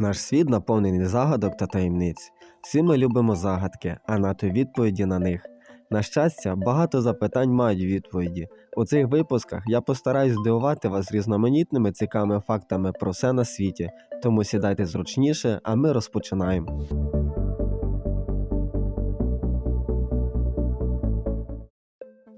Наш світ наповнений загадок та таємниць. Всі ми любимо загадки, а нато відповіді на них. На щастя, багато запитань мають відповіді. У цих випусках я постараюсь здивувати вас різноманітними цікавими фактами про все на світі, тому сідайте зручніше, а ми розпочинаємо.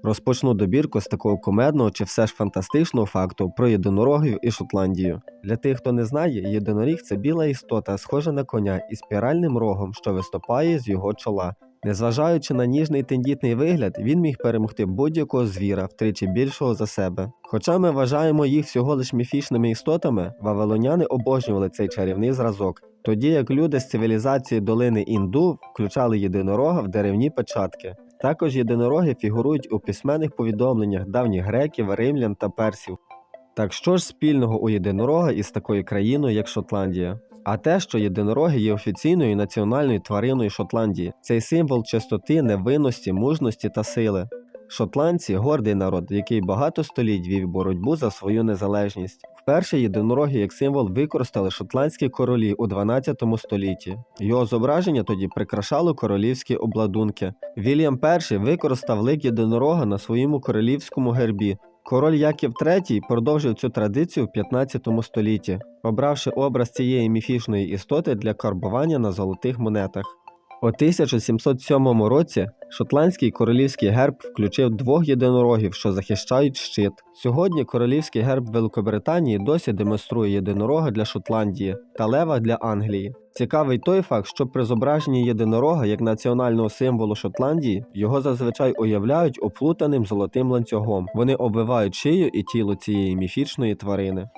Розпочну добірку з такого кумедного чи все ж фантастичного факту про єдинорогів і Шотландію. Для тих, хто не знає, єдиноріг це біла істота, схожа на коня із спіральним рогом, що виступає з його чола. Незважаючи на ніжний тендітний вигляд, він міг перемогти будь-якого звіра втричі більшого за себе. Хоча ми вважаємо їх всього лиш міфічними істотами, вавилоняни обожнювали цей чарівний зразок, тоді як люди з цивілізації долини Інду включали єдинорога в деревні печатки. Також єдинороги фігурують у письменних повідомленнях давніх греків, римлян та персів. Так що ж спільного у єдинорога із такою країною, як Шотландія? А те, що єдинороги є офіційною національною твариною Шотландії, цей символ чистоти, невинності, мужності та сили. Шотландці гордий народ, який багато століть вів боротьбу за свою незалежність. Вперше єдинороги як символ використали шотландські королі у 12 столітті. Його зображення тоді прикрашало королівські обладунки. Вільям І використав лик єдинорога на своєму королівському гербі. Король Яків III продовжив цю традицію в 15 столітті, обравши образ цієї міфічної істоти для карбування на золотих монетах. У 1707 році шотландський королівський герб включив двох єдинорогів, що захищають щит. Сьогодні королівський герб Великобританії досі демонструє єдинорога для Шотландії та лева для Англії. Цікавий той факт, що при зображенні єдинорога як національного символу Шотландії його зазвичай уявляють оплутаним золотим ланцюгом. Вони обвивають шию і тіло цієї міфічної тварини.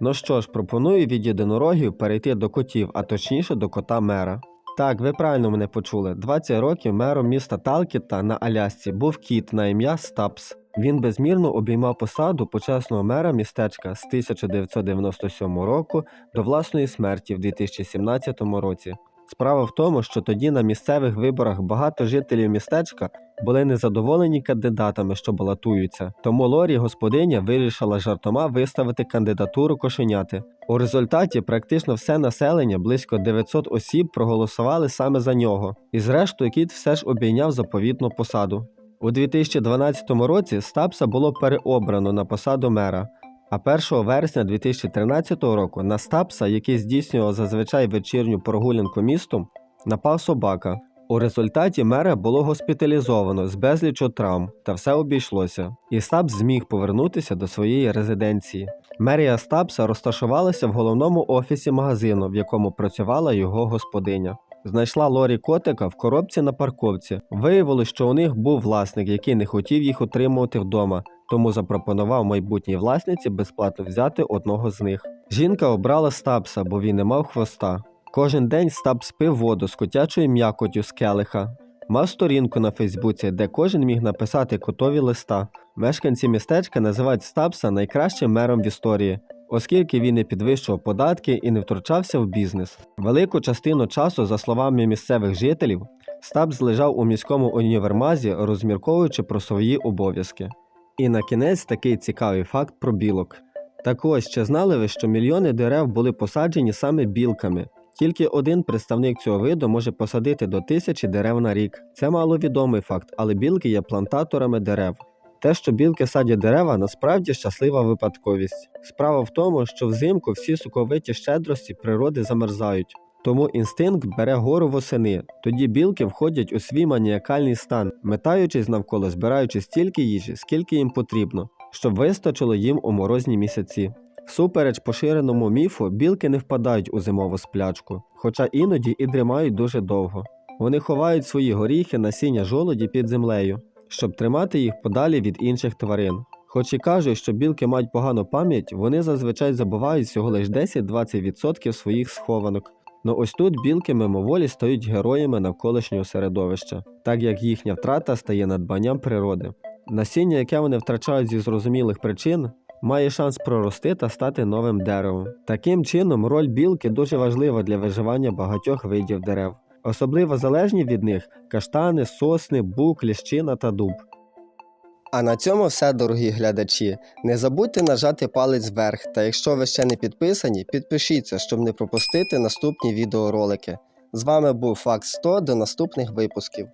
Ну що ж, пропоную від єдинорогів перейти до котів, а точніше до кота мера. Так, ви правильно мене почули. 20 років мером міста Талкіта на Алясці був кіт на ім'я Стапс. Він безмірно обіймав посаду почесного мера містечка з 1997 року до власної смерті в 2017 році. Справа в тому, що тоді на місцевих виборах багато жителів містечка були незадоволені кандидатами, що балотуються, тому Лорі господиня вирішила жартома виставити кандидатуру кошеняти. У результаті практично все населення, близько 900 осіб, проголосували саме за нього, і зрештою кіт все ж обійняв заповітну посаду. У 2012 році Стапса було переобрано на посаду мера. А 1 вересня 2013 року на Стапса, який здійснював зазвичай вечірню прогулянку містом, напав собака. У результаті мера було госпіталізовано з безлічу травм, та все обійшлося, і Стапс зміг повернутися до своєї резиденції. Мерія Стапса розташувалася в головному офісі магазину, в якому працювала його господиня. Знайшла Лорі котика в коробці на парковці. Виявилось, що у них був власник, який не хотів їх утримувати вдома, тому запропонував майбутній власниці безплатно взяти одного з них. Жінка обрала Стапса, бо він не мав хвоста. Кожен день Стапс пив воду з котячою м'якотю з келиха. Мав сторінку на Фейсбуці, де кожен міг написати котові листа. Мешканці містечка називають Стапса найкращим мером в історії, оскільки він не підвищував податки і не втручався в бізнес. Велику частину часу, за словами місцевих жителів, Стапс лежав у міському універмазі, розмірковуючи про свої обов'язки. І на кінець такий цікавий факт про білок. Так ось, чи знали ви, що мільйони дерев були посаджені саме білками? Тільки один представник цього виду може посадити до тисячі дерев на рік. Це маловідомий факт, але білки є плантаторами дерев. Те, що білки садять дерева, насправді щаслива випадковість. Справа в тому, що взимку всі соковиті щедрості природи замерзають. Тому інстинкт бере гору восени. Тоді білки входять у свій маніакальний стан, метаючись навколо збираючи стільки їжі, скільки їм потрібно, щоб вистачило їм у морозні місяці. Всупереч поширеному міфу, білки не впадають у зимову сплячку, хоча іноді і дрімають дуже довго. Вони ховають свої горіхи, насіння жолоді під землею, щоб тримати їх подалі від інших тварин. Хоч і кажуть, що білки мають погану пам'ять, вони зазвичай забувають всього лише 10-20% своїх схованок. Ну ось тут білки мимоволі стають героями навколишнього середовища, так як їхня втрата стає надбанням природи. Насіння, яке вони втрачають зі зрозумілих причин, має шанс прорости та стати новим деревом. Таким чином, роль білки дуже важлива для виживання багатьох видів дерев. Особливо залежні від них каштани, сосни, бук, ліщина та дуб. А на цьому все, дорогі глядачі. Не забудьте нажати палець вверх, та якщо ви ще не підписані, підпишіться, щоб не пропустити наступні відеоролики. З вами був Факт 100 до наступних випусків.